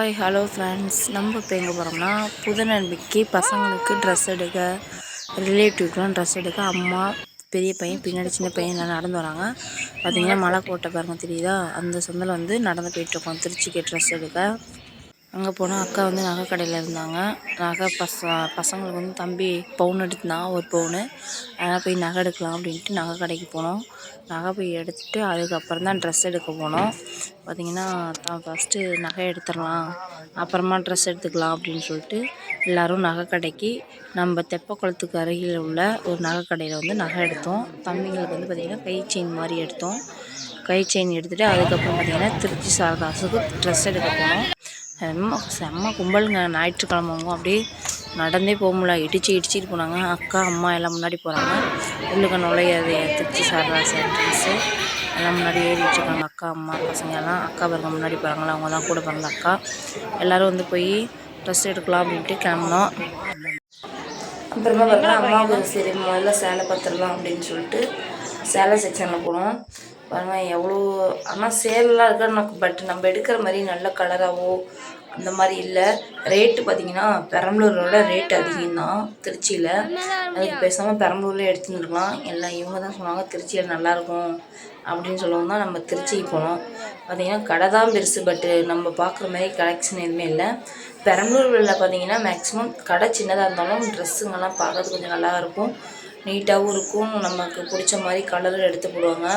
Hi hello friends நம்ம இப்போ எங்கே போகிறோம்னா புதுநன்மைக்கு பசங்களுக்கு ட்ரெஸ் எடுக்க ரிலேட்டிவ்க்கெலாம் ட்ரெஸ் எடுக்க அம்மா பெரிய பையன் பின்னாடி சின்ன பையன் எல்லாம் நடந்து வராங்க. பார்த்தீங்கன்னா மலை கோட்டை பாருங்க தெரியுதா? அந்த சொந்தில் வந்து நடந்து போயிட்டுருக்கோம் திருச்சிக்கு ட்ரெஸ் எடுக்க. அங்கே போனால் அக்கா வந்து நகை கடையில் இருந்தாங்க. நகை பச பசங்களுக்கு வந்து தம்பி பவுன் எடுத்துருந்தான் ஒரு பவுனு. அதனால் போய் நகை எடுக்கலாம் அப்படின்ட்டு நகை கடைக்கு போனோம். நகை போய் எடுத்துட்டு அதுக்கப்புறம் தான் ட்ரெஸ் எடுக்க போனோம். பார்த்திங்கன்னா தான் ஃபஸ்ட்டு நகை எடுத்துடலாம் அப்புறமா ட்ரெஸ் எடுத்துக்கலாம் அப்படின்னு சொல்லிட்டு எல்லோரும் நகை கடைக்கு நம்ம தெப்பக்குளத்துக்கு அருகில் உள்ள ஒரு நகை கடையில் வந்து நகை எடுத்தோம். தம்பிங்களுக்கு வந்து பார்த்திங்கன்னா கை செயின் மாதிரி எடுத்தோம். கை செயின் எடுத்துகிட்டு அதுக்கப்புறம் பார்த்திங்கன்னா திருச்சி சாரதாசுக்கு ட்ரெஸ் எடுக்க போனோம். செம்ம செம்ம கும்பலுங்க. ஞாயிற்றுக்கிழமவும் அப்படியே நடந்தே போக முடியல. இடிச்சு இடிச்சிட்டு போனாங்க அக்கா அம்மா எல்லாம் முன்னாடி போகிறாங்க உள்ளுக்க நுழையாது திருச்சி சாரதா சென்ட்ரன்ஸு எல்லாம் முன்னாடி ஏறிட்டுருக்காங்க அக்கா அம்மா பசங்க எல்லாம். அக்கா பாருங்க முன்னாடி போகிறாங்களா அவங்க தான் கூட பிறந்த அக்கா. எல்லோரும் வந்து போய் ட்ரெஸ் எடுக்கலாம் அப்படின்ட்டு கிளம்புனோம். அப்புறமா பார்த்தா அம்மாவுக்கு சரி முதல்ல சேலை பத்திரலாம் அப்படின்னு சொல்லிட்டு சேலை செக்ஷனில் போனோம். பாருங்க எவ்வளோ ஆனால் சேலெலாம் இருக்கா பட் நம்ம எடுக்கிற மாதிரி நல்ல கலராகவோ அந்த மாதிரி இல்லை. ரேட்டு பார்த்தீங்கன்னா பெரம்பலூரோட ரேட் அதிகம்தான் திருச்சியில். அதுக்கு பேசாமல் பெரம்பலூர்லேயே இருக்கலாம் எல்லாம் இவங்க தான் சொன்னாங்க திருச்சியில் நல்லாயிருக்கும் அப்படின்னு சொல்லவும் தான் நம்ம திருச்சிக்கு போனோம். பார்த்திங்கன்னா கடை தான் பெருசு பட்டு நம்ம பார்க்குற மாதிரி கலெக்ஷன் எதுவுமே இல்லை. பெரம்பலூரில் பார்த்தீங்கன்னா மேக்ஸிமம் கடை சின்னதாக இருந்தாலும் ட்ரெஸ்ஸுங்கெல்லாம் பார்க்கறது கொஞ்சம் நல்லா இருக்கும் நீட்டாகவும் இருக்கும். நமக்கு பிடிச்ச மாதிரி கலரில் எடுத்து போடுவாங்க.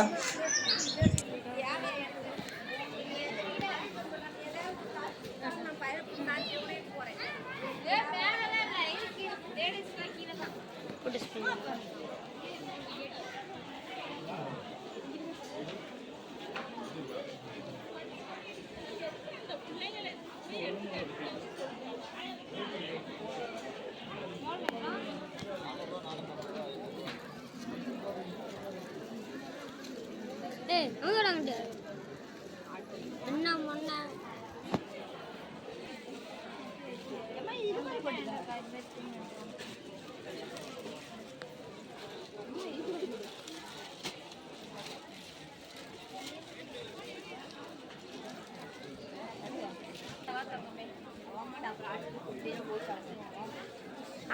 அங்கே அண்ணா மொண்ணா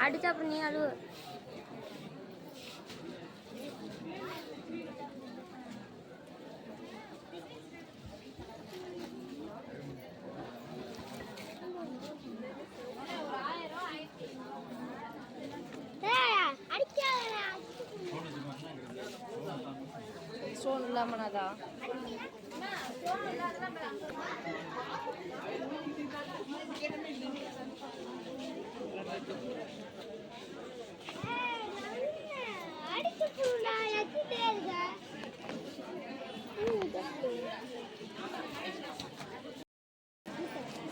அடிச்சா அப்புறம் நீ அழுவ. ஃபோன் இல்லாமனாதா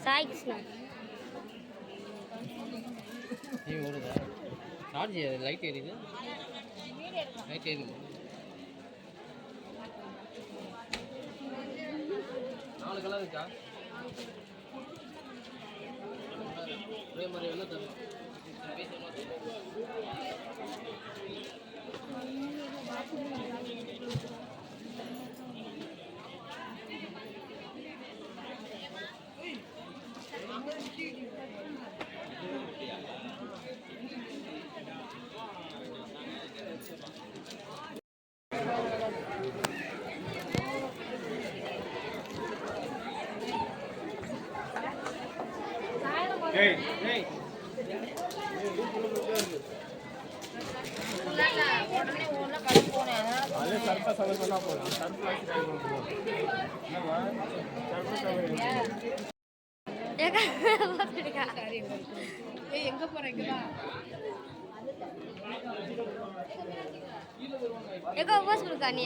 சாய் கிருஷ்ணா. நீ ஓடுதா சார்ஜ் லைட் எரியுது லைட் எரியுது கலர் இருக்கா ஒரே மாதிரி என்ன தரும் எங்க போறீங்களா எங்க உபாஸ் கொடுக்கா நீ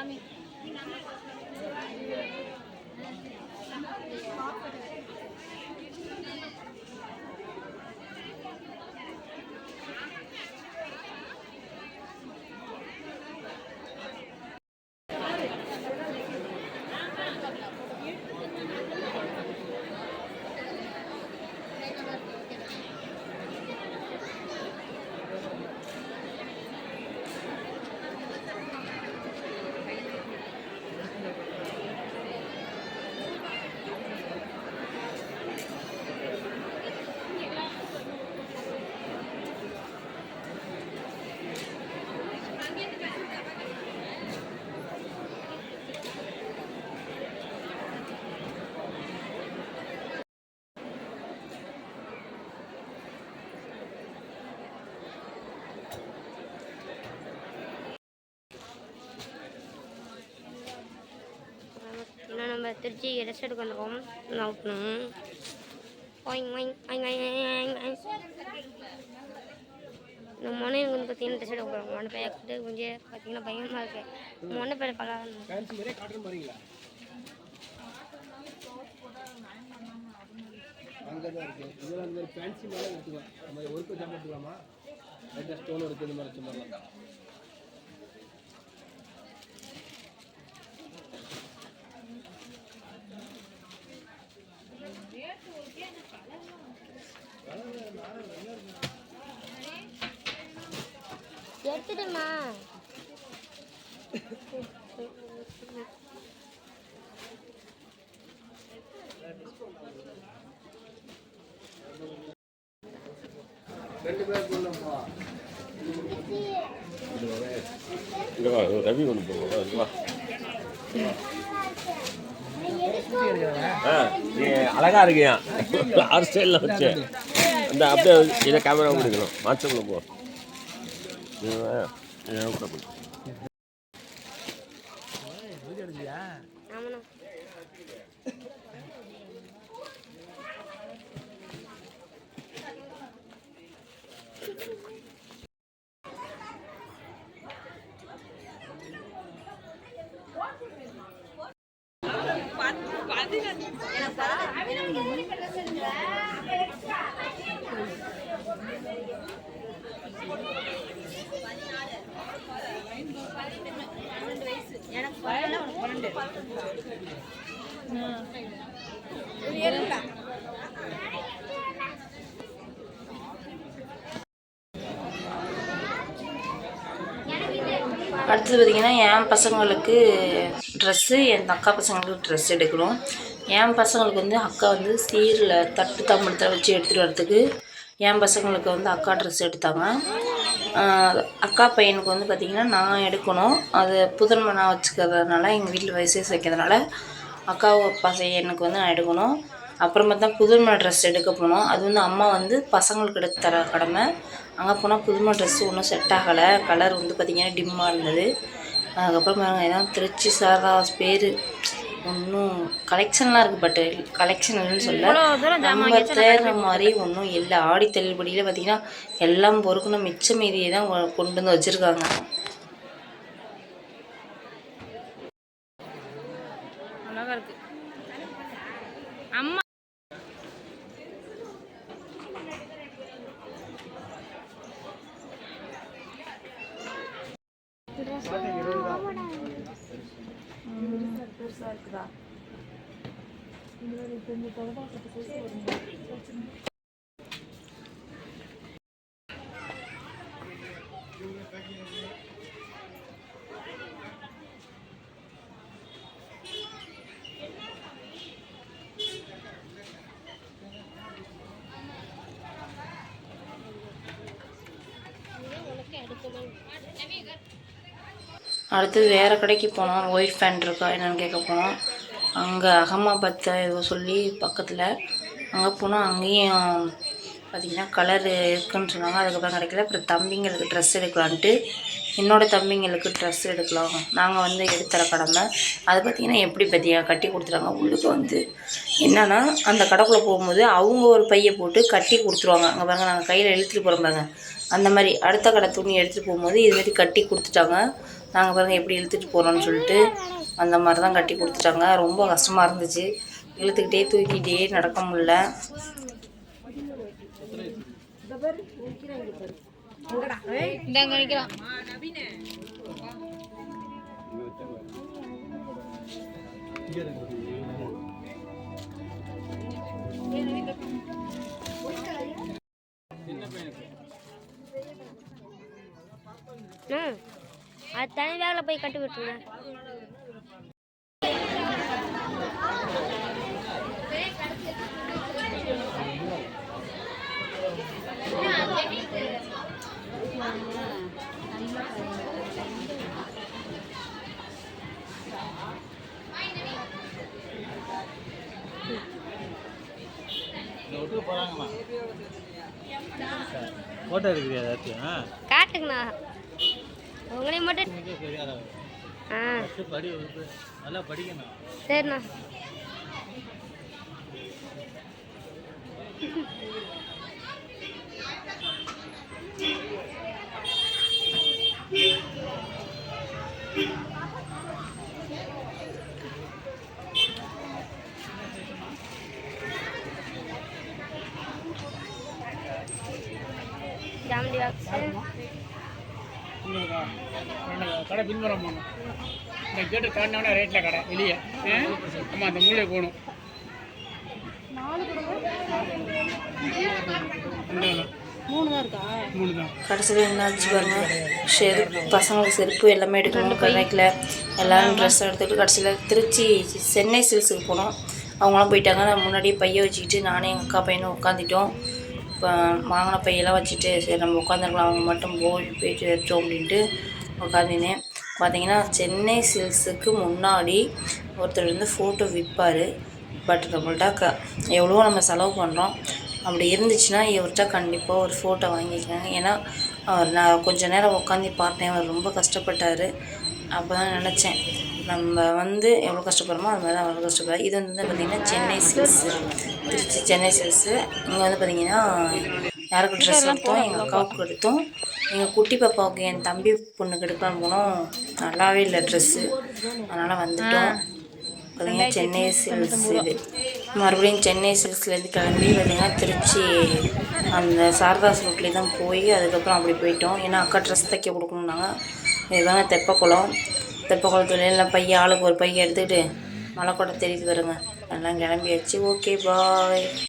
আমি திருச்சி ரெஸ்ட் எடுக்க வந்திருக்கோம் நோக்கணும் இந்த மொனை எனக்கு வந்து பார்த்தீங்கன்னா ட்ரெஸ் எடுக்க போகிறோம் மொனை பையன் கட்டு கொஞ்சம் பார்த்தீங்கன்னா பயமாக இருக்கு. மொனை பையன் பார்க்கலாம் ஃபேன்சி மாதிரியே காட்டன் போறீங்களா அங்கே தான் இருக்கு இதில் அந்த ஃபேன்சி மேலே எடுத்துக்கலாம் நம்ம ஒர்க்கு ஜாம் எடுத்துக்கலாமா லைட்டாக ஸ்டோன் இருக்குது இந்த மாதிரி வச்ச மாதிரிலாம் எடுத்துடுமா. ரெண்டு பேர் ரவி கொண்டு போவோம் அழகா இருக்கியா? ஹேர் ஸ்டைலில் வச்சு. அந்த அப்படியே இதை கேமரா கொடுக்கணும். வாட்ஸ்அப்பில் போ அடுத்தது பார்த்திங்கன்னா என் பசங்களுக்கு ட்ரெஸ்ஸு என் அக்கா பசங்களுக்கு ட்ரெஸ் எடுக்கணும். என் பசங்களுக்கு வந்து அக்கா வந்து சீரில் தட்டு தாம்பளத்தில் வச்சு எடுத்துகிட்டு வரத்துக்கு என் பசங்களுக்கு வந்து அக்கா ட்ரெஸ் எடுத்தாங்க. அக்கா பையனுக்கு வந்து பார்த்திங்கன்னா நான் எடுக்கணும். அது புதன்மை நான் வச்சுக்கிறதுனால எங்கள் வீட்டில் வயசேஸ் வைக்கிறதுனால அக்கா பையனுக்கு வந்து நான் எடுக்கணும். அப்புறமா தான் புதுமை ட்ரெஸ் எடுக்க போனோம். அது வந்து அம்மா வந்து பசங்களுக்கு எடுத்து தர கடமை. அங்கே போனால் புதுமை ட்ரெஸ்ஸு ஒன்றும் செட் ஆகலை. கலர் வந்து பார்த்திங்கன்னா டிம்மாக இருந்தது. அதுக்கப்புறம் பாருங்கள் ஏதாவது திருச்சி சாரதாஸ் பேர் ஒன்றும் கலெக்ஷன்லாம் இருக்குது பட் கலெக்ஷன் இல்லைன்னு சொல்ல நம்ம தேடுற மாதிரி ஒன்றும் இல்லை. ஆடி தள்ளுபடியில் பார்த்திங்கன்னா எல்லாம் பொறுக்கணும். மிச்ச மீதியை தான் கொண்டு வந்து வச்சுருக்காங்க. பெருசாக இருக்குதா இதில் இப்போ இந்த தொடர்பாக பத்து சைஸ் வருங்க அடுத்தது வேறு கடைக்கு போனோம். ஒயிட் ஃபேன் இருக்கா என்னென்னு கேட்க போனோம். அங்கே அகமாபாத்தை ஏதோ சொல்லி பக்கத்தில் அங்கே போனால் அங்கேயும் பார்த்திங்கன்னா கலர் இருக்குன்னு சொன்னாங்க. அதுக்கப்புறம் கிடைக்கல. அப்புறம் தம்பிங்களுக்கு ட்ரெஸ் எடுக்கலான்ட்டு என்னோட தம்பிங்களுக்கு ட்ரெஸ் எடுக்கலாம். நாங்கள் வந்து எடுத்துற கடமை. அது பார்த்திங்கன்னா எப்படி பார்த்தியா கட்டி கொடுத்துறாங்க உள்ளுக்கு வந்து என்னென்னா அந்த கடைக்குள்ளே போகும்போது அவங்க ஒரு பையை போட்டு கட்டி கொடுத்துருவாங்க. அங்கே பாருங்க நாங்கள் கையில் இழுத்துட்டு போகிறோம் பாருங்க. அந்த மாதிரி அடுத்த கடை துணி எடுத்துகிட்டு போகும்போது இது மாதிரி கட்டி கொடுத்துட்டாங்க. நாங்கள் பாருங்கள் எப்படி இழுத்துட்டு போகிறோம்னு சொல்லிட்டு அந்த மாதிரி தான் கட்டி கொடுத்துட்டாங்க. ரொம்ப கஷ்டமாக இருந்துச்சு. இழுத்துக்கிட்டே தூக்கிட்டே நடக்க முடியல. Yeah. அது தனி பேக்கில் போய் கட்டி ஏதாச்சும்? காட்டுங்கண்ணா. உங்களையும் மட்டும் ஆ. சரிண்ணா. கடை பின்புறம் போகணும் இந்த கேட்டு தாண்டினோட ரேட்டில் கடை வெளியே. ஆமாம் அந்த மூலையை போகணும் மூணு தான் கடைசியில் என்னாச்சு பாருங்க. செருப்பு பசங்களுக்கு செருப்பு எல்லாமே எடுக்கணும் கிடைக்கல எல்லாரும் ட்ரெஸ் எடுத்துக்கிட்டு கடைசியில் திருச்சி சென்னை சில்ஸுக்கு போனோம். அவங்களாம் போயிட்டாங்க. நான் முன்னாடியே பைய வச்சுக்கிட்டு நானே எங்கள் அக்கா பையனும் உட்காந்துட்டோம் இப்போ வாங்கின பையெல்லாம் வச்சுட்டு சரி நம்ம உட்காந்துருக்கலாம் அவங்க மட்டும் போய் போயிட்டு வச்சோம் அப்படின்ட்டு உட்காந்துனேன் பார்த்தீங்கன்னா சென்னை சில்ஸுக்கு முன்னாடி ஒருத்தர் வந்து ஃபோட்டோ விற்பார் பட் நம்மள்ட்ட க எவ்வளோ நம்ம செலவு பண்ணுறோம் அப்படி இருந்துச்சுன்னா இவர்கிட்ட கண்டிப்பாக ஒரு ஃபோட்டோ வாங்கிக்கோங்க. ஏன்னா அவர் நான் கொஞ்சம் நேரம் உட்காந்து பார்த்தேன். அவர் ரொம்ப கஷ்டப்பட்டார். அப்போ தான் நினச்சேன் நம்ம வந்து எவ்வளோ கஷ்டப்படுறோமோ அது மாதிரி தான் அவ்வளோ கஷ்டப்படுறாரு இது வந்து பார்த்திங்கன்னா சென்னை சில்ஸு திருச்சி சென்னை சில்ஸு இங்கே வந்து பார்த்திங்கன்னா யாருக்கு ட்ரெஸ் எடுத்தோம் எங்கள் அக்காவுக்கு. எடுத்தோம். எங்கள் குட்டி பாப்பாவுக்கு என் தம்பி பொண்ணுக்கு எடுக்கலான்னு போனோம். நல்லாவே இல்லை ட்ரெஸ்ஸு அதனால் வந்துட்டோம். பார்த்தீங்கன்னா சென்னை சில்ஸ் இது. மறுபடியும் சென்னை சில்ஸ்லேருந்து கிளம்பி பார்த்தீங்கன்னா திருச்சி அந்த சாரதாஸ் ரூட்லேயே தான் போய் அதுக்கப்புறம் அப்படி போயிட்டோம். ஏன்னா அக்கா ட்ரெஸ் தைக்க கொடுக்கணுன்னாங்க இதுதாங்க தெப்பக்குளம். தெப்பக்குளத்துல எல்லாம் பையன் ஆளுக்கு ஒரு பையன் எடுத்துக்கிட்டு மலைக்கோட்டை தெரியுது பாருங்க. எல்லாம் கிளம்பியாச்சு. Okay bye